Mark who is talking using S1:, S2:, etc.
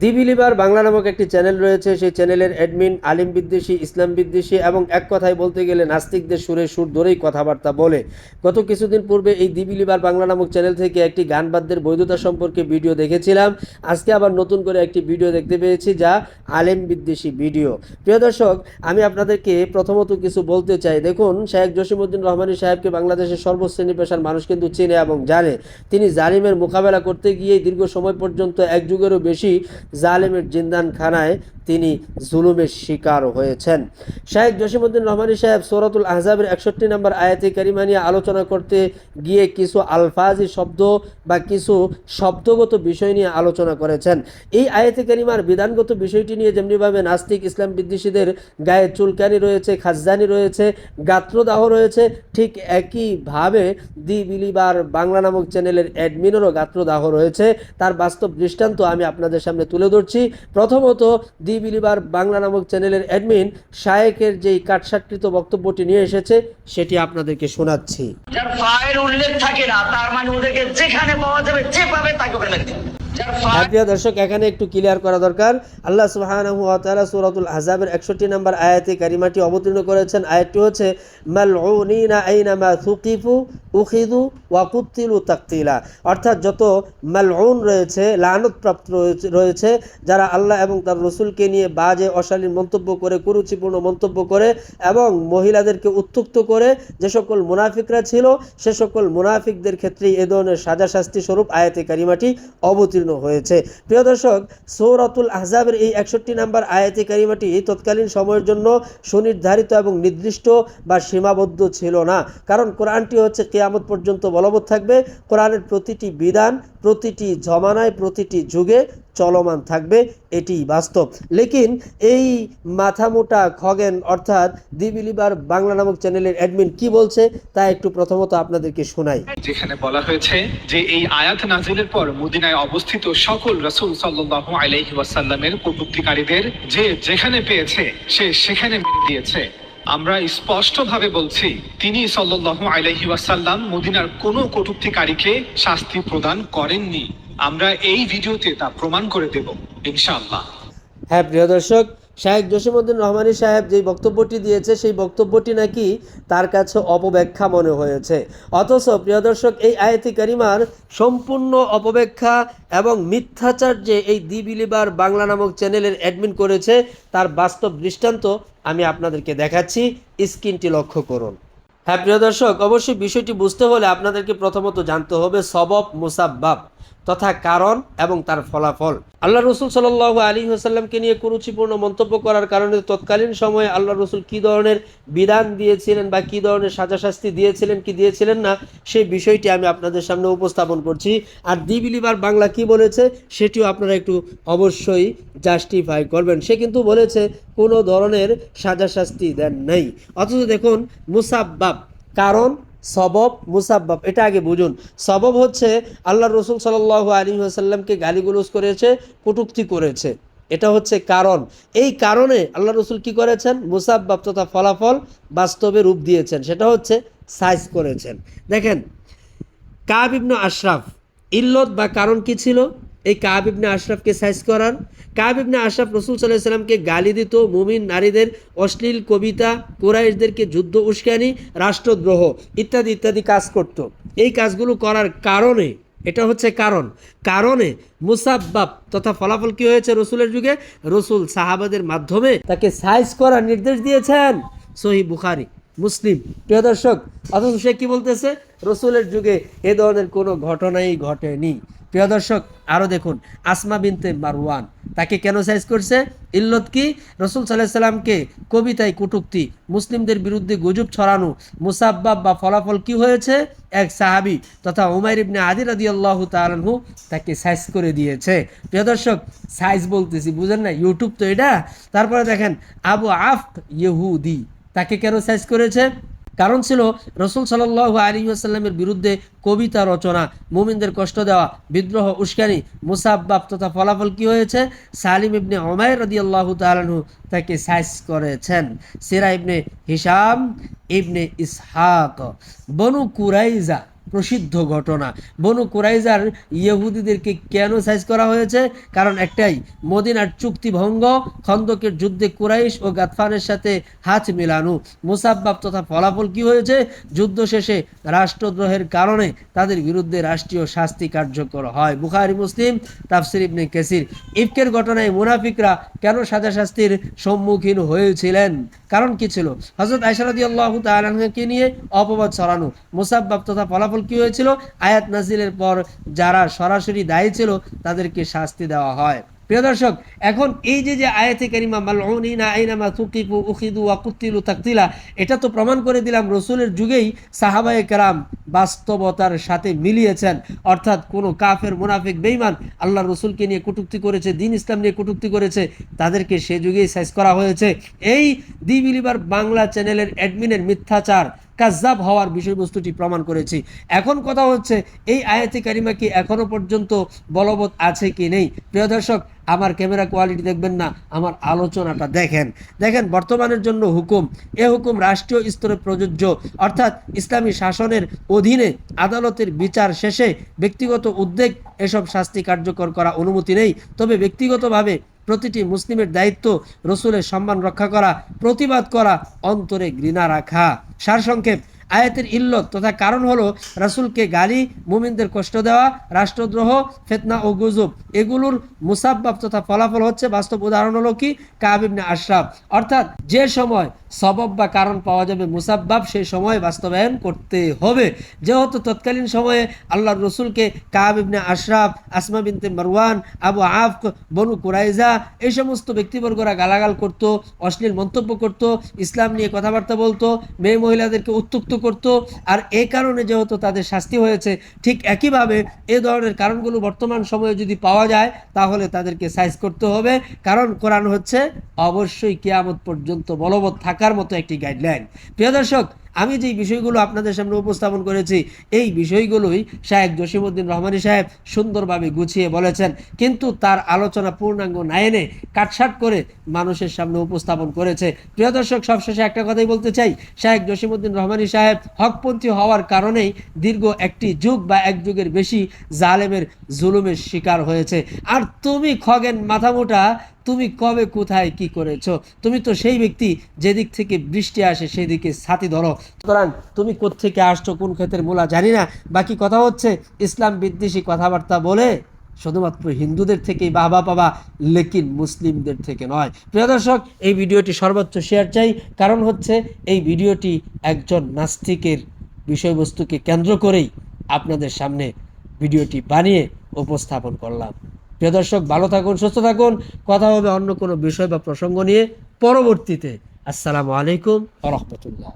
S1: দি believer Bangla নামক একটি channel রয়েছে। সেই চ্যানেলের অ্যাডমিন আলিম বিদ্বেষী, ইসলাম বিদ্বেষী এবং এক কথায় বলতে গেলে নাস্তিকদের সুরে সুর ধরেই কথাবার্তা বলে। গত কিছুদিন পূর্বে এই দি বিলিভার বাংলা নামক চ্যানেল থেকে একটি গান বাদ্যের বৈধতা সম্পর্কে ভিডিও দেখেছিলাম। আজকে আবার নতুন করে একটি ভিডিও দেখতে পেয়েছি যা আলেম বিদ্বেষী ভিডিও। প্রিয় দর্শক, আমি আপনাদেরকে প্রথমত কিছু বলতে চাই। দেখুন শাহেক জসিমউদ্দিন রহমানী সাহেবকে বাংলাদেশের সর্বশ্রেণী পেশার মানুষ কিন্তু চেনে এবং জানে। তিনি জালিমের মোকাবেলা করতে গিয়ে দীর্ঘ সময় পর্যন্ত এক যুগেরও বেশি জালেমের জিন্দানখানায় তিনি জুলুমের শিকার হয়েছেন। শাহেক জসিমউদ্দিন রহমানী সাহেব সৌরাতুল আহজাবের একষট্টি নম্বর আয়াতি কারিমা নিয়ে আলোচনা করতে গিয়ে কিছু আলফাজি শব্দ বা কিছু শব্দগত বিষয় নিয়ে আলোচনা করেছেন। এই আয়াতি কারিমার বিধানগত বিষয়টি নিয়ে যেমনিভাবে নাস্তিক ইসলাম বিদ্বেষীদের গায়ে চুলকানি রয়েছে খাজদানি রয়েছে, গাত্রদাহ রয়েছে, ঠিক একইভাবে দি বিলিবার বাংলা নামক চ্যানেলের অ্যাডমিনেরও গাত্রদাহ রয়েছে। তার বাস্তব দৃষ্টান্ত আমি আপনাদের সামনে তুলে ধরছি। প্রথমত দি বিলিবার বাংলা নামক চ্যানেলের অ্যাডমিন শায়েকের যেই কাটসাকৃত বক্তব্যটি নিয়ে এসেছে, সেটি আপনাদেরকে শোনাচ্ছি।
S2: যার ফায়ের উল্লেখ থাকে না, তার মানে ওদেরকে যেখানে পাওয়া যাবে যে পাবে তাকে
S1: হ্যাঁ, প্রিয় দর্শক এখানে একটু ক্লিয়ার করা দরকার। আল্লাহ সুবহানাহু ওয়া তাআলা সূরাতুল আহজাবের 61 নম্বর আয়াতে কারিমাটি অবতীর্ণ করেছেন। আয়াতটি হচ্ছে মালউনিনা আইনামা সুকিফু উখিদু ওয়া কুতিলু তাকতিলা। অর্থাৎ যত মালউন রয়েছে লানতপ্রাপ্ত রয়েছে- রয়েছে যারা আল্লাহ এবং তার রসুলকে নিয়ে বাজে অশালীন মন্তব্য করে কুরুচিপূর্ণ মন্তব্য করে এবং মহিলাদেরকে উত্তুক্ত করে যে সকল মুনাফিকরা ছিল সে সকল মুনাফিকদের ক্ষেত্রে এ ধরনের সাজা শাস্তি স্বরূপ আয়াতে কারিমাটি অবতীর্ণ হয়েছে। প্রিয় দর্শক, সৌরাতুল আহজাবের এই একষট্টি নাম্বার আয়াতি কারিমাটি তৎকালীন সময়ের জন্য সুনির্ধারিত এবং নির্দিষ্ট বা সীমাবদ্ধ ছিল না। কারণ কোরআনটি হচ্ছে কেয়ামত পর্যন্ত বলবৎ থাকবে। কোরআনের প্রতিটি বিধান, প্রতিটি জমানায়, প্রতিটি যুগে চলমান থাকবে এটি বাস্তব। লেকিন এই মাথামোটা খগেন অর্থাৎ দি বিলিভার বাংলা নামক চ্যানেলের অ্যাডমিন কি বলছে, তা একটু প্রথমত আপনাদেরকে শোনাই।
S3: যেখানে বলা হয়েছে যে এই আয়াত নাজিলের পর মদিনায় অবস্থিত সকল রাসূল সাল্লাল্লাহু আলাইহি ওয়াসাল্লামের কটূক্তিকারীদের যে যেখানে পেয়েছে, সে সেখানে দিয়েছে। আমরা স্পষ্টভাবে বলছি, তিনি সাল্লাল্লাহু আলাইহি ওয়াসাল্লাম মদিনার কোনো কটূক্তিকারীকে শাস্তি প্রদান করেননি। আমরা এই ভিডিওতে তা প্রমাণ করে দেব, ইনশাআল্লাহ।
S1: হ্যাঁ প্রিয় দর্শক শাহেক জসিমউদ্দিন রহমানী সাহেব যেই বক্তব্যটি দিয়েছে, সেই বক্তব্যটি নাকি তার কাছে অপব্যাখ্যা মনে হয়েছে। অথচ, প্রিয় দর্শক, এই আয়াতি কারিমার সম্পূর্ণ অপব্যাখ্যা এবং মিথ্যাচার যে এই দি বিলিবার বাংলা নামক চ্যানেলের অ্যাডমিন করেছে, তার বাস্তব দৃষ্টান্ত আমি আপনাদেরকে দেখাচ্ছি। স্ক্রিনটি লক্ষ্য করুন। হ্যাঁ প্রিয় দর্শক, অবশ্যই বিষয়টি বুঝতে হলে আপনাদেরকে প্রথমত জানতে হবে সবব মুসাব্বাব। তথা কারণ এবং তার ফলাফল। আল্লাহ রসুল সাল আলী হাসাল্লামকে নিয়ে কুরুচিপূর্ণ মন্তব্য করার কারণে তৎকালীন সময়ে আল্লাহ রসুল কী ধরনের বিধান দিয়েছিলেন বা কী ধরনের সাজা শাস্তি দিয়েছিলেন, কি দিয়েছিলেন না, সেই বিষয়টি আমি আপনাদের সামনে উপস্থাপন করছি। আর দি বিলিভার বাংলা কি বলেছে, সেটিও আপনারা একটু অবশ্যই জাস্টিফাই করবেন। সে কিন্তু বলেছে, কোনো ধরনের সাজা শাস্তি দেন নাই। অথচ দেখুন, মুসাব্বাব, কারণ সবব মুসাব্বাব, এটা আগে বুঝুন। সবব হচ্ছে আল্লাহ রসুল সাল আলী আসাল্লামকে গালিগুলোজ করেছে, কটুক্তি করেছে। এটা হচ্ছে কারণ। এই কারণে আল্লাহ রসুল কি করেছেন? মুসাব্বাব তথা ফলাফল বাস্তবে রূপ দিয়েছেন। সেটা হচ্ছে সাইজ করেছেন। দেখেন, কাব ইবনু আশরাফ, ইল্লত বা কারণ কি ছিল? এই কাব ইবনে আশরাফকে সাইজ করার কাব ইবনে আশরাফ রসুল সাল্লাহ সাল্লামকে গালি দিত, মুমিন নারীদের অশ্লীল কবিতা, কোরাইশদেরকে যুদ্ধ উস্কানি, রাষ্ট্রদ্রোহ ইত্যাদি ইত্যাদি কাজ করত। এই কাজগুলো করার কারণে, এটা হচ্ছে কারণ। কারণে মুসাব্বাব তথা ফলাফল কি হয়েছে রসুলের যুগে? রসুল সাহাবাদের মাধ্যমে তাকে সাইজ করার নির্দেশ দিয়েছেন। সহি বুখারি, মুসলিম। প্রিয় দর্শক, অথচ সে কি বলতেছে? রসুলের যুগে এ ধরনের কোনো ঘটনাই ঘটেনি। প্রিয় দর্শক আরও দেখুন, আসমা বিনতে মারওয়ান। তাকে কেন সাইজ করছে? ইল্লত কি? রসুল সাল্লাহ সাল্লামকে কবিতায় কটুক্তি, মুসলিমদের বিরুদ্ধে গুজব ছড়ানো, মুসাব্বাব বা ফলাফল কি হয়েছে? এক সাহাবি তথা উমাইর ইবনে আদি রাদি আল্লাহ তালহু তাকে সাইজ করে দিয়েছে। প্রিয় দর্শক সাইজ বলতেছি, বুঝেন না ইউটিউব তো এটা। তারপরে দেখেন, আবু আফ ইহুদি, তাকে কেন সাইজ করেছে? কারণ ছিল রসুল সাল্লাহ আলী আসাল্লামের বিরুদ্ধে কবিতা রচনা, মুমিনদের কষ্ট দেওয়া, বিদ্রোহ, উস্কানি মুসাব্বাব তথা ফলাফল কি হয়েছে? সালিম ইবনে ওমায় রদি আল্লাহ তালু তাকে সাইজ করেছেন। সেরা ইবনে হিসাম ইবনে ইসহাক। বনু কুরাইজা প্রসিদ্ধ ঘটনা। বনু কুরাইজার ইহুদিদেরকে কেন সাইজ করা হয়েছে? কারণ একটাই, মদিনার চুক্তি ভঙ্গ, খন্দকের যুদ্ধে কুরাইশ ও গাতফানের সাথে হাত মিলানো। মুসাব্বাব তথা ফলাফল কি হয়েছে? যুদ্ধ শেষে রাষ্ট্রদ্রোহের কারণে তাদের বিরুদ্ধে রাষ্ট্রীয় শাস্তি কার্যকর হয়। বুখারি, মুসলিম, তাফসির ইবনে কেসির। ইফকের ঘটনায় মুনাফিকরা কেন সাজা শাস্তির সম্মুখীন হয়েছিলেন? কারণ কি ছিল? হজরত আইসারদি আল্লাহ তালকে নিয়ে অপবাদ ছড়ানো, মুসাব্বাব তথা ফলাফল কি হয়েছিল? আয়াত নাজিলের পর যারা সরাসরি দায়ী ছিল, তাদেরকে শাস্তি দেওয়া হয়। প্রিয় দর্শক, এখন এই যে যে আয়াতে কারিমা, মালউনিনা আইনামা তুকিফু উখিদু ওয়া তাকতিলা, এটা তো প্রমাণ করে দিলাম রসুলের যুগেই সাহাবায়ে কেরাম বাস্তবতার সাথে মিলিয়েছেন। অর্থাৎ কোনো কাফের, মুনাফিক, বেঈমান আল্লাহ রসুলকে নিয়ে কটূক্তি করেছে, দিন ইসলাম নিয়ে কটূক্তি করেছে, তাদেরকে সে যুগেই সাইজ করা হয়েছে। এই দি বিলিভার বাংলা চ্যানেলের অ্যাডমিনের মিথ্যাচার কাজাব হওয়ার বিষয়বস্তুটি প্রমাণ করেছি। এখন কথা হচ্ছে, এই আয়াতি কারিমা কি এখনও পর্যন্ত বলবৎ আছে কি নেই? প্রিয় দর্শক, আমার ক্যামেরা কোয়ালিটি দেখবেন না, আমার আলোচনাটা দেখেন। দেখেন, বর্তমানের জন্য হুকুম, এ হুকুম রাষ্ট্রীয় স্তরে প্রযোজ্য। অর্থাৎ ইসলামী শাসনের অধীনে আদালতের বিচার শেষে ব্যক্তিগত উদ্বেগ, এসব শাস্তি কার্যকর করা অনুমতি নেই। তবে ব্যক্তিগতভাবে প্রতিটি মুসলিমের দায়িত্ব রসুলের সম্মান রক্ষা করা, প্রতিবাদ করা, অন্তরে ঘৃণা রাখা। সারসংক্ষেপ। আয়াতের ইল্লত তথা কারণ হলো রাসূলকে গালি, মুমিনদের কষ্ট দেওয়া, রাষ্ট্রদ্রোহ, ফেতনা ও গুজব। এগুলোর মুসাব্বাব তথা ফলাফল হচ্ছে বাস্তব উদাহরণ হলো কি? কাবিবনে আশরাফ। অর্থাৎ যে সময় সবব বা কারণ পাওয়া যাবে মুসাব্বাব সেই সময় বাস্তবায়ন করতে হবে। যেহেতু তৎকালীন সময়ে আল্লাহর রসুলকে কাবিবনে আশরাফ, আসমা বিনতে মারওয়ান, আবু আফ বনু কুরাইজা এই সমস্ত ব্যক্তিবর্গরা গালাগাল করত, অশ্লীল মন্তব্য করত, ইসলাম নিয়ে কথাবার্তা বলতো, মেয়ে মহিলাদেরকে উত্তুক্ত করত। আর এ কারণে যেহেতু তাদের শাস্তি হয়েছে, ঠিক একইভাবে এ ধরনের কারণগুলো বর্তমান সময়ে যদি পাওয়া যায়, তাহলে তাদেরকে সাইজ করতে হবে। কারণ কোরআন হচ্ছে অবশ্যই কেয়ামত পর্যন্ত বলবৎ থাকার মতো একটি গাইডলাইন প্রিয় দর্শক আমি যেই বিষয়গুলো আপনাদের সামনে উপস্থাপন করেছি, এই বিষয়গুলোই শাহেক জসিমউদ্দিন রহমানী সাহেব সুন্দরভাবে গুছিয়ে বলেছেন। কিন্তু তার আলোচনা পূর্ণাঙ্গ না এনে কাটসাট করে মানুষের সামনে উপস্থাপন করেছে। প্রিয় দর্শক, সবশেষে একটা কথাই বলতে চাই। শাহেক জসিমউদ্দিন রহমানী সাহেব হকপন্থী হওয়ার কারণেই দীর্ঘ একটি যুগ বা এক যুগের বেশি জালেমের জুলুমের শিকার হয়েছে। আর তুমি খগেন মাথামোটা তুমি কবে, কোথায়, কি করেছ? তুমি তো সেই ব্যক্তি যেদিক থেকে বৃষ্টি আসে সেদিকে ছাতি ধরো। সুতরাং তুমি কোত্থেকে আসছো, কোন ক্ষেতের মূলা জানি না। বাকি কথা হচ্ছে, ইসলাম বিদ্বেষী কথাবার্তা বলে শুধুমাত্র হিন্দুদের থেকেই বাবা পাবা, লেকিন মুসলিমদের থেকে নয়। প্রিয় দর্শক, এই ভিডিওটি সর্বোচ্চ শেয়ার চাই। কারণ হচ্ছে, এই ভিডিওটি একজন নাস্তিকের বিষয়বস্তুকে কেন্দ্র করেই আপনাদের সামনে ভিডিওটি বানিয়ে উপস্থাপন করলাম। প্রিয় দর্শক, ভালো থাকুন, সুস্থ থাকুন। কথা হবে অন্য কোনো বিষয় বা প্রসঙ্গ নিয়ে। পরবর্তীতে, আসসালামু আলাইকুম রহমতুল্লাহ।